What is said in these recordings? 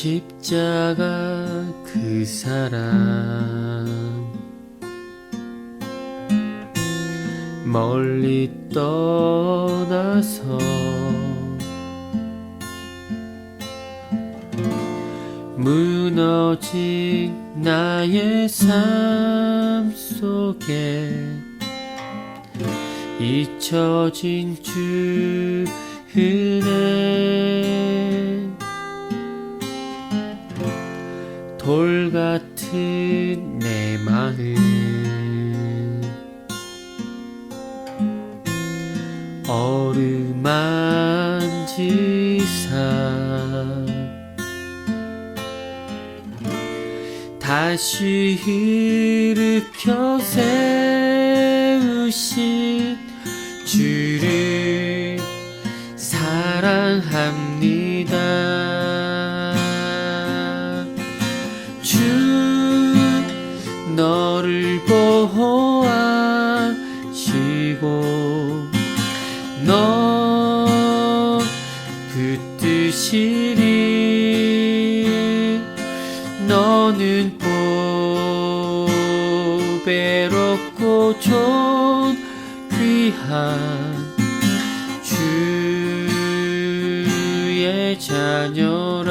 십자가 그 사랑 멀리 떠나서 무너진 나의 삶 속에 잊혀진 주 은혜 돌 같은 내 마음. 어루만지사. 다시 일으켜 세우신 귀한 주의 자녀라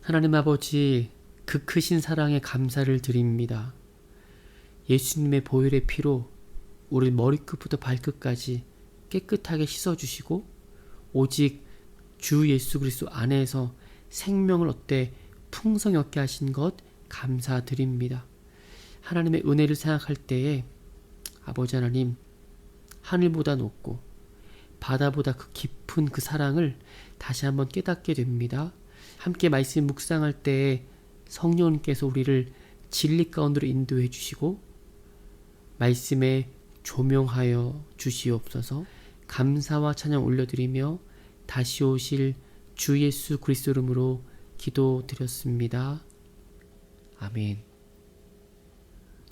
하나님 아버지 그 크신 사랑에 감사를 드립니다. 예수님의 보혈의 피로 우리 머리끝부터 발끝까지 깨끗하게 씻어주시고 오직 주 예수 그리스도 안에서 생명을 얻되 풍성히 얻게 하신 것 감사드립니다. 하나님의 은혜를 생각할 때에 아버지 하나님 하늘보다 높고 바다보다 그 깊은 그 사랑을 다시 한번 깨닫게 됩니다. 함께 말씀 묵상할 때에 성령님께서 우리를 진리 가운데로 인도해 주시고 말씀에 조명하여 주시옵소서 감사와 찬양 올려드리며 다시 오실 주 예수 그리스도 이름으로 기도드렸습니다. 아멘.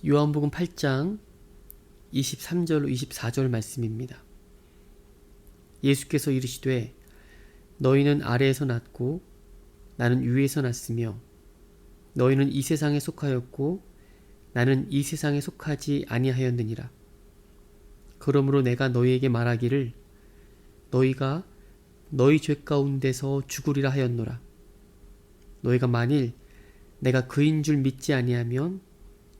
요한복음 8장 23절로 24절 말씀입니다. 예수께서 이르시되 너희는 아래에서 났고 나는 위에서 났으며 너희는 이 세상에 속하였고 나는 이 세상에 속하지 아니하였느니라. 그러므로 내가 너희에게 말하기를 너희가 너희 죄 가운데서 죽으리라 하였노라. 너희가 만일 내가 그인 줄 믿지 아니하면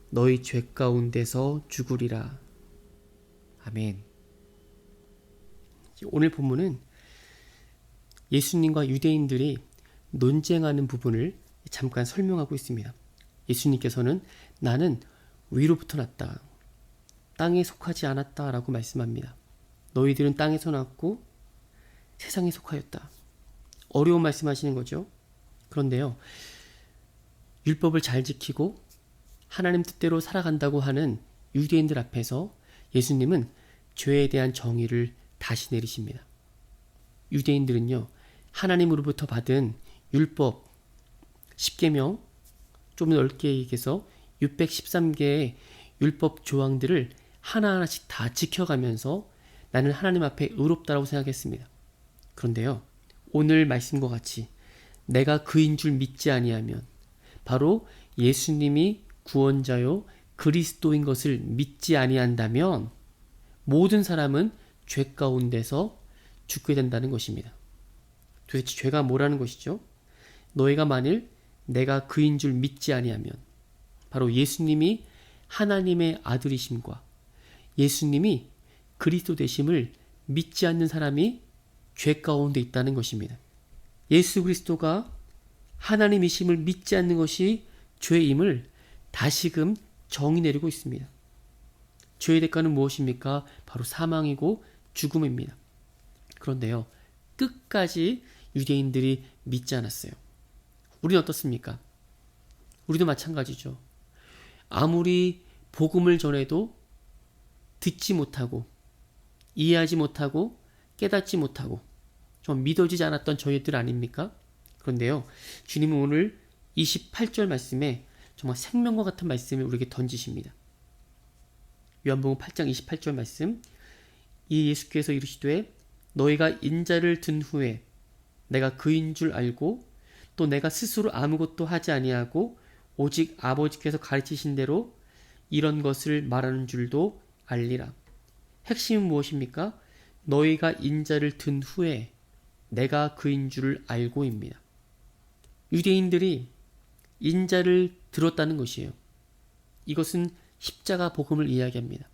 너희 죄 가운데서 죽으리라. 아멘. 오늘 본문은 예수님과 유대인들이 논쟁하는 부분을 잠깐 설명하고 있습니다. 예수님께서는 나는 위로부터 났다. 땅에 속하지 않았다. 라고 말씀합니다. 너희들은 땅에서 났고 세상에 속하였다. 어려운 말씀하시는 거죠. 그런데요. 율법을 잘 지키고 하나님 뜻대로 살아간다고 하는 유대인들 앞에서 예수님은 죄에 대한 정의를 다시 내리십니다. 유대인들은요. 하나님으로부터 받은 율법 10계명 좀 넓게 얘기해서 613개의 율법 조항들을 하나하나씩 다 지켜가면서 나는 하나님 앞에 의롭다라고 생각했습니다. 그런데요. 오늘 말씀과 같이 내가 그인 줄 믿지 아니하면 바로 예수님이 구원자요 그리스도인 것을 믿지 아니한다면 모든 사람은 죄 가운데서 죽게 된다는 것입니다. 도대체 죄가 뭐라는 것이죠? 너희가 만일 내가 그인 줄 믿지 아니하면 바로 예수님이 하나님의 아들이심과 예수님이 그리스도 되심을 믿지 않는 사람이 죄 가운데 있다는 것입니다. 예수 그리스도가 하나님이심을 믿지 않는 것이 죄임을 다시금 정의 내리고 있습니다. 죄의 대가는 무엇입니까? 바로 사망이고 죽음입니다. 그런데요, 끝까지 유대인들이 믿지 않았어요. 우리는 어떻습니까? 우리도 마찬가지죠. 아무리 복음을 전해도 듣지 못하고 이해하지 못하고 깨닫지 못하고 좀 믿어지지 않았던 저희들 아닙니까? 그런데요. 주님은 오늘 28절 말씀에 정말 생명과 같은 말씀을 우리에게 던지십니다. 요한복음 8장 28절 말씀 이 예수께서 이르시되 너희가 인자를 든 후에 내가 그인 줄 알고 또 내가 스스로 아무것도 하지 아니하고 오직 아버지께서 가르치신 대로 이런 것을 말하는 줄도 알리라. 핵심은 무엇입니까? 너희가 인자를 든 후에 내가 그인 줄을 알고입니다. 유대인들이 인자를 들었다는 것이에요. 이것은 십자가 복음을 이야기합니다.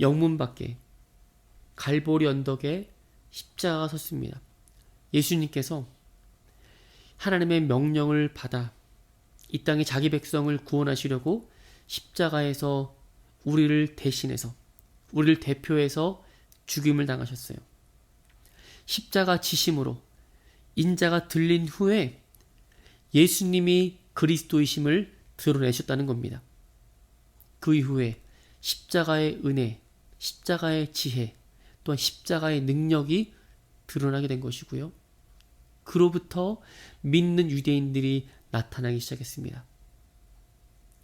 영문 밖에 갈보리 언덕에 십자가가 섰습니다. 예수님께서 하나님의 명령을 받아 이 땅에 자기 백성을 구원하시려고 십자가에서 우리를 대신해서 우리를 대표해서 죽임을 당하셨어요. 십자가 지심으로 인자가 들린 후에 예수님이 그리스도이심을 드러내셨다는 겁니다. 그 이후에 십자가의 은혜, 십자가의 지혜, 또한 십자가의 능력이 드러나게 된 것이고요. 그로부터 믿는 유대인들이 나타나기 시작했습니다.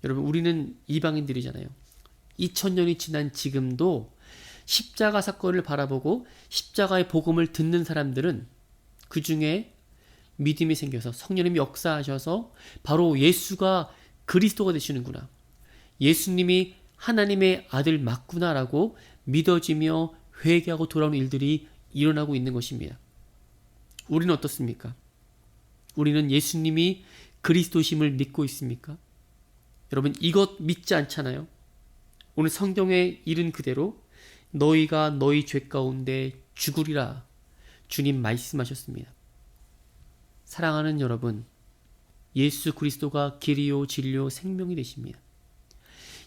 여러분, 우리는 이방인들이잖아요. 2000년이 지난 지금도 십자가 사건을 바라보고 십자가의 복음을 듣는 사람들은 그 중에 믿음이 생겨서 성령님이 역사하셔서 바로 예수가 그리스도가 되시는구나. 예수님이 하나님의 아들 맞구나라고 믿어지며 회개하고 돌아오는 일들이 일어나고 있는 것입니다. 우리는 어떻습니까? 우리는 예수님이 그리스도심을 믿고 있습니까? 여러분 이것 믿지 않잖아요. 오늘 성경에 이른 그대로 너희가 너희 죄 가운데 죽으리라 주님 말씀하셨습니다. 사랑하는 여러분, 예수 그리스도가 길이요 진리요 생명이 되십니다.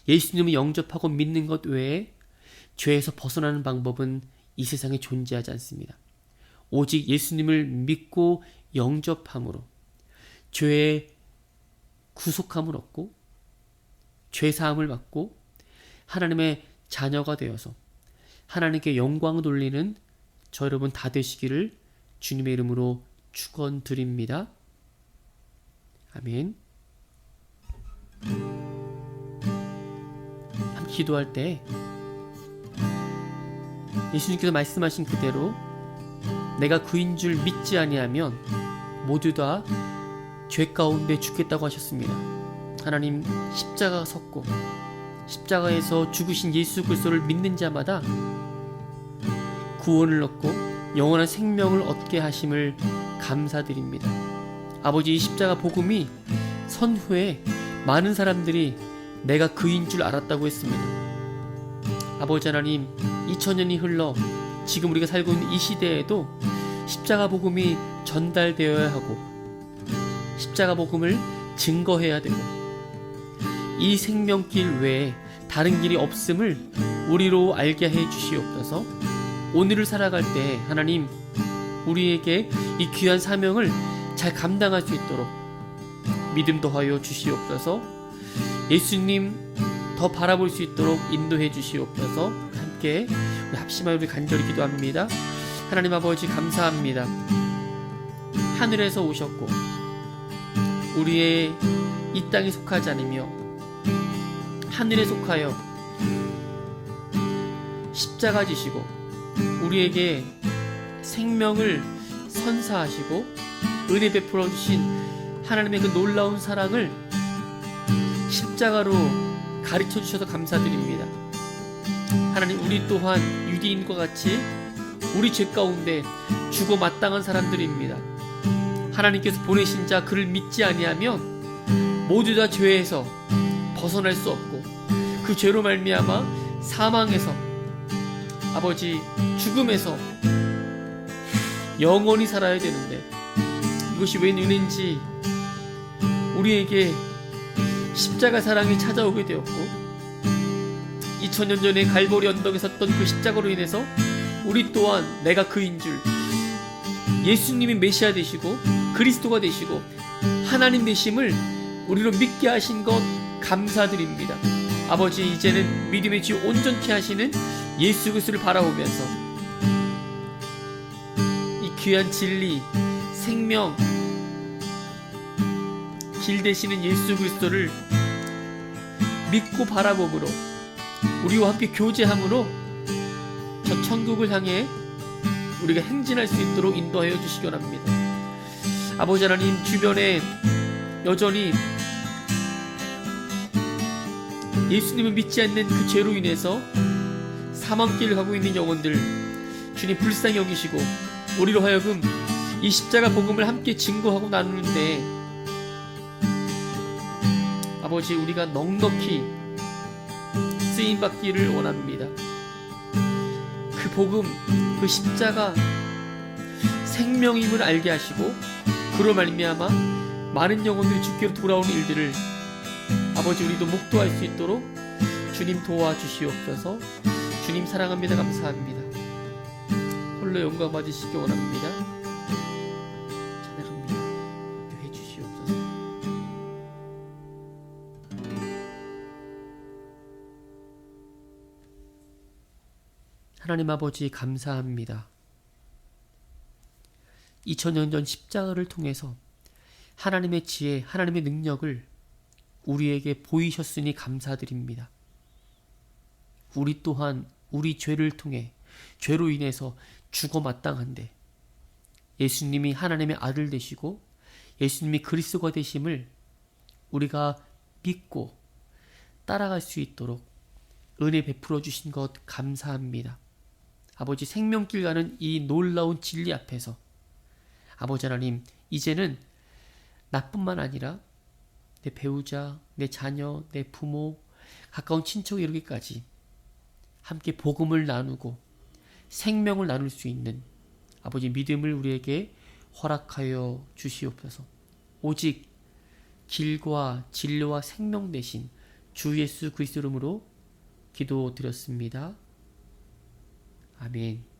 예수님을 영접하고 믿는 것 외에 죄에서 벗어나는 방법은 이 세상에 존재하지 않습니다. 오직 예수님을 믿고 영접함으로 죄의 구속함을 얻고 죄 사함을 받고 하나님의 자녀가 되어서 하나님께 영광을 돌리는 저 여러분 다 되시기를 주님의 이름으로 축원드립니다. 아멘. 함 기도할 때 예수님께서 말씀하신 그대로 내가 그인 줄 믿지 아니하면 모두 다 죄 가운데 죽겠다고 하셨습니다. 하나님 십자가 섰고 십자가에서 죽으신 예수 그리스도를 믿는 자마다 구원을 얻고 영원한 생명을 얻게 하심을 감사드립니다. 아버지 이 십자가 복음이 선후에 많은 사람들이 내가 그인 줄 알았다고 했습니다. 아버지 하나님 2000년이 흘러 지금 우리가 살고 있는 이 시대에도 십자가 복음이 전달되어야 하고 십자가 복음을 증거해야 되고 이 생명길 외에 다른 길이 없음을 우리로 알게 해 주시옵소서. 오늘을 살아갈 때 하나님 우리에게 이 귀한 사명을 잘 감당할 수 있도록 믿음 더하여 주시옵소서. 예수님 더 바라볼 수 있도록 인도해 주시옵소서. 함께 우리 합심하여 우리 간절히 기도합니다. 하나님 아버지 감사합니다. 하늘에서 오셨고 우리의 이 땅에 속하지 않으며 하늘에 속하여 십자가 지시고 우리에게 생명을 선사하시고 은혜 베풀어 주신 하나님의 그 놀라운 사랑을 십자가로 가르쳐 주셔서 감사드립니다. 하나님 우리 또한 유대인과 같이 우리 죄 가운데 죽어 마땅한 사람들입니다. 하나님께서 보내신 자 그를 믿지 아니하면 모두 다 죄에서 벗어날 수 없고 그 죄로 말미암아 사망에서 아버지 죽음에서 영원히 살아야 되는데 이것이 웬 은혜인지 우리에게 십자가 사랑이 찾아오게 되었고 2000년 전에 갈보리 언덕에 섰던 그 십자가로 인해서 우리 또한 내가 그인 줄 예수님이 메시아 되시고 그리스도가 되시고 하나님 되심을 우리로 믿게 하신 것 감사드립니다. 아버지 이제는 믿음의 주 온전케 하시는 예수 그리스도를 바라보면서 이 귀한 진리, 생명, 길 되시는 예수 그리스도를 믿고 바라봄으로 우리와 함께 교제함으로 저 천국을 향해 우리가 행진할 수 있도록 인도하여 주시기 원합니다. 아버지 하나님 주변에 여전히 예수님을 믿지 않는 그 죄로 인해서 사망길을 가고 있는 영혼들 주님 불쌍히 여기시고 우리로 하여금 이 십자가 복음을 함께 증거하고 나누는데 아버지 우리가 넉넉히 쓰임 받기를 원합니다. 그 복음, 그 십자가 생명임을 알게 하시고 그로 말미암아 많은 영혼들이 주께로 돌아오는 일들을 아버지 우리도 목도할 수 있도록 주님 도와주시옵소서. 주님 사랑합니다. 감사합니다. 홀로 영광 받으시기 원합니다. 찬양합니다. 해 주시옵소서. 하나님 아버지 감사합니다. 2000년 전 십자가를 통해서 하나님의 지혜, 하나님의 능력을 우리에게 보이셨으니 감사드립니다. 우리 또한 우리 죄를 통해 죄로 인해서 죽어 마땅한데 예수님이 하나님의 아들 되시고 예수님이 그리스도가 되심을 우리가 믿고 따라갈 수 있도록 은혜 베풀어 주신 것 감사합니다. 아버지 생명길 가는 이 놀라운 진리 앞에서 아버지 하나님 이제는 나뿐만 아니라 내 배우자, 내 자녀, 내 부모, 가까운 친척에 이르기까지 함께 복음을 나누고 생명을 나눌 수 있는 아버지 믿음을 우리에게 허락하여 주시옵소서. 오직 길과 진리와 생명 대신 주 예수 그리스도 이름으로 기도드렸습니다. 아멘.